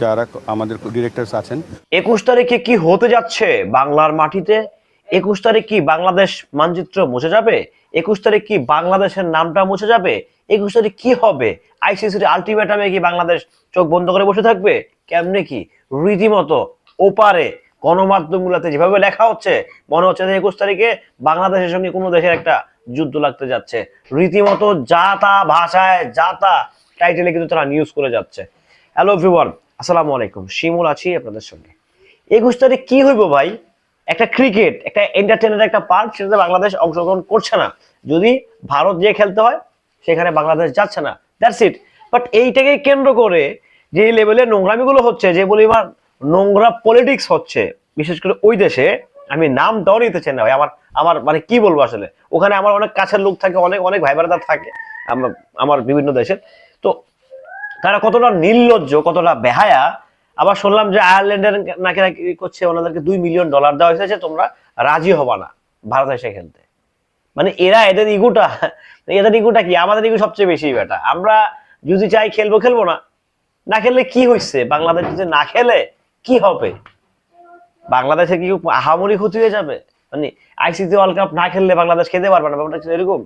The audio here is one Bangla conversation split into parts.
যারা আমাদের ডিরেক্টরস আছেন। একুশ তারিখে কি হতে যাচ্ছে বাংলার মাটিতে? একুশ তারিখ কি বাংলাদেশ মানচিত্র মুছে যাবে? একুশ তারিখ কি বাংলাদেশের নামটা মুছে যাবে? একুশ তারিখ কি হবে? আইসিসির আলটিমেটামে কি বাংলাদেশ চোখ বন্ধ করে বসে থাকবে? কেমনে কি? রীতিমতো ওপারে গণমাধ্যমগুলোতে যেভাবে লেখা হচ্ছে, মনে হচ্ছে যে একুশ তারিখে বাংলাদেশের সঙ্গে কোনো দেশের একটা যুদ্ধ লাগতে যাচ্ছে। রীতিমতো যা তা ভাষায়, যা তা টাইটেলে কিন্তু তারা নিউজ করে যাচ্ছে। হ্যালো এভরিওয়ান আসসালামু আলাইকুম। শিমুল আছি আপনাদের সঙ্গে। একুশ তারিখ কি হইব ভাই? একটা ক্রিকেট একটা এন্টারটেনের একটা পার্ট সেটাতে বাংলাদেশ অংশগ্রহণ করছে না। যদি ভারত যে খেলতে হয়, সেখানে বাংলাদেশ যাচ্ছে না। দ্যাটস ইট বাট এইটাকে কেন্দ্র করে যে লেভেলে নোংরামিগুলো হচ্ছে, যে বলি পরিমাণ নোংরা পলিটিক্স হচ্ছে, বিশেষ করে ওই দেশে, আমি নামটাও নিতে চাই না ভাই। আমার আমার মানে কি বলব আসলে? ওখানে আমার অনেক কাছের লোক থাকে, অনেক অনেক ভাই বারাদা থাকে, আমার আমার বিভিন্ন দেশের। তো তারা কতটা নির্লজ্জ, কতটা বেহায়া। আবার শুনলাম যে আয়ারল্যান্ডের নাকি নাকি করছে, ওনাদেরকে দুই মিলিয়ন ডলার দেওয়া হয়েছে তোমরা রাজি হবা না ভারত এসে খেলতে মানে এরা এদের ইগুটা এদের ইগুটা কি? আমাদের ইগু সবচেয়ে বেশি বেটা আমরা যদি চাই খেলব খেলব না। না খেললে কি হয়েছে বাংলাদেশ যদি না খেলে, কি হবে? বাংলাদেশে কি আহামরি ক্ষতি হয়ে যাবে? মানে আইসিসি ওয়ার্ল্ড কাপ না খেললে বাংলাদেশ খেতে পারবে না, ব্যাপারটা এরকম?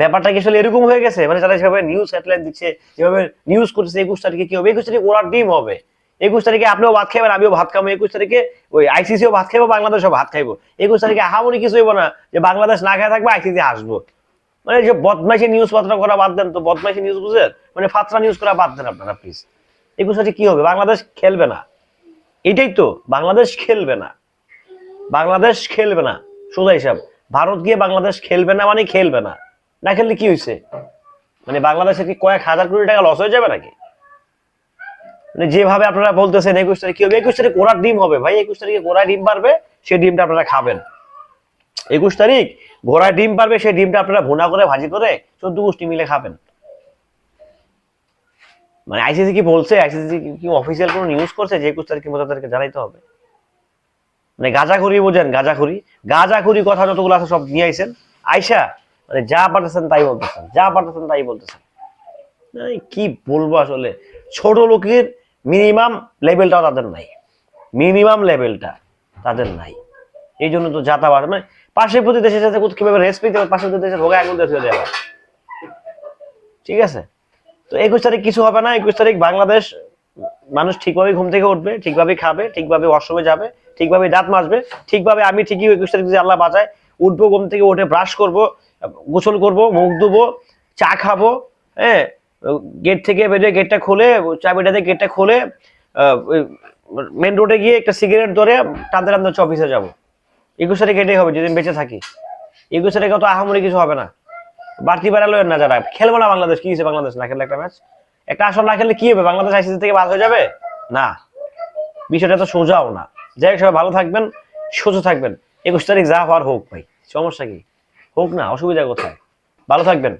ব্যাপারটা কি আসলে এরকম হয়ে গেছে? মানে যারা যেভাবে নিউজ হেডলাইন দিচ্ছে, যেভাবে নিউজ করছে একুশ তারিখে কি হবে? একুশ তারিখে ওরা ডিম হবে। একুশ তারিখে আপনিও ভাত খাবেন আমিও ভাত খাব। একুশ তারিখে ওই আইসিসিও ভাত খাইবো, বাংলাদেশও ভাত খাইবো। একুশ তারিখে আহামরি কিছু হইব না যে বাংলাদেশ না খায় থাকবে আইসিসি আসব। মানে যে বদমাইশি নিউজ পত্র করা বাদ দেন তো, বদমাইশি নিউজ বুঝেন মানে ফাতরা নিউজ করা বাদ দেন আপনারা প্লিজ একুশ তারিখে কি হবে? বাংলাদেশ খেলবে না। এটাই তো, বাংলাদেশ খেলবে না। বাংলাদেশ খেলবে না, সোজা হিসাব। ভারত গিয়ে বাংলাদেশ খেলবে না মানে খেলবে না। না খেললে কি হয়েছে? মানে বাংলাদেশের কি কয়েক হাজার কোটি টাকা লস হয়ে যাবে নাকি? মানে যেভাবে আপনারা বলতেছেন একুশ তারিখ কি হবে? একুশ তারিখ ওরা ডিম হবে। ভাই, একুশ তারিখে ঘোড়ায় ডিম পারবে সেই ডিমটা আপনারা খাবেন। একুশ তারিখ ঘোড়ায় ডিম পারবে সেই ডিমটা আপনারা ভুনা করে, ভাজি করে চোদ্দ গোষ্ঠী মিলে খাবেন। মানে আইসিসি কি বলছে? আইসিসি কি অফিসিয়াল কোনো নিউজ করছে যে একুশ তারিখে মতো তাদেরকে জানাইতে হবে? মানে গাঁজাখুরি বোঝেন, গাঁজাখুরি। গাঁজাখুরি কথা যতগুলো আছে সব নিয়ে আইছেন। আইসা মানে যা পারতেছেন তাই বলতেছেন, যা পারতেছেন তাই বলতেছেন। কি বলব আসলে? ছোট লোকের মিনিমাম লেভেলটাও তাদের নাই। মিনিমাম লেভেলটা তাদের নাই। এই জন্য তো যাতায়াত মানে পাশের প্রতি দেশের সাথে কীভাবে পেতে হবে পাশের প্রতি দেশের ভোগে আগুন দিয়ে দেওয়া ঠিক আছে? তো একুশ তারিখ কিছু হবে না। একুশ তারিখ বাংলাদেশ, মানুষ ঠিকভাবে ঘুম থেকে উঠবে ঠিকভাবে খাবে, ঠিকভাবে ওয়াশরুমে যাবে ঠিকভাবে দাঁত মাজবে, ঠিকভাবে আমি ঠিকই একুশ তারিখ যদি আল্লাহ বাঁচায়, উঠবো ঘুম থেকে, উঠে ব্রাশ করব গোসল করব, মুখ ধুবো, চা খাব হ্যাঁ গেট থেকে বেরিয়ে গেটটা খুলে চাবিটা দিয়ে গেটটা খুলে মেন রোডে গিয়ে একটা সিগারেট ধরে টানতে টানতে হচ্ছে অফিসে যাব। তারিখ এটাই হবে, যেদিন বেঁচে থাকি। একুশ তারিখে তো আহামরি কিছু হবে না। বাড়তি বেড়ালো না যারা। খেলব না বাংলাদেশ, কি বাংলাদেশ? না খেললে একটা ম্যাচ একটা আসর না খেললে কি হবে? বাংলাদেশ আইসিসি থেকে বাদ হয়ে যাবে? না। বিষয়টা তো সোজাও না। যাই হোক, সবাই ভালো থাকবেন সোজা থাকবেন। একুশ তারিখ যা হওয়ার হোক ভাই। সমস্যা কি? হোক না অসুবিধা কোথায়? ভালো থাকবেন।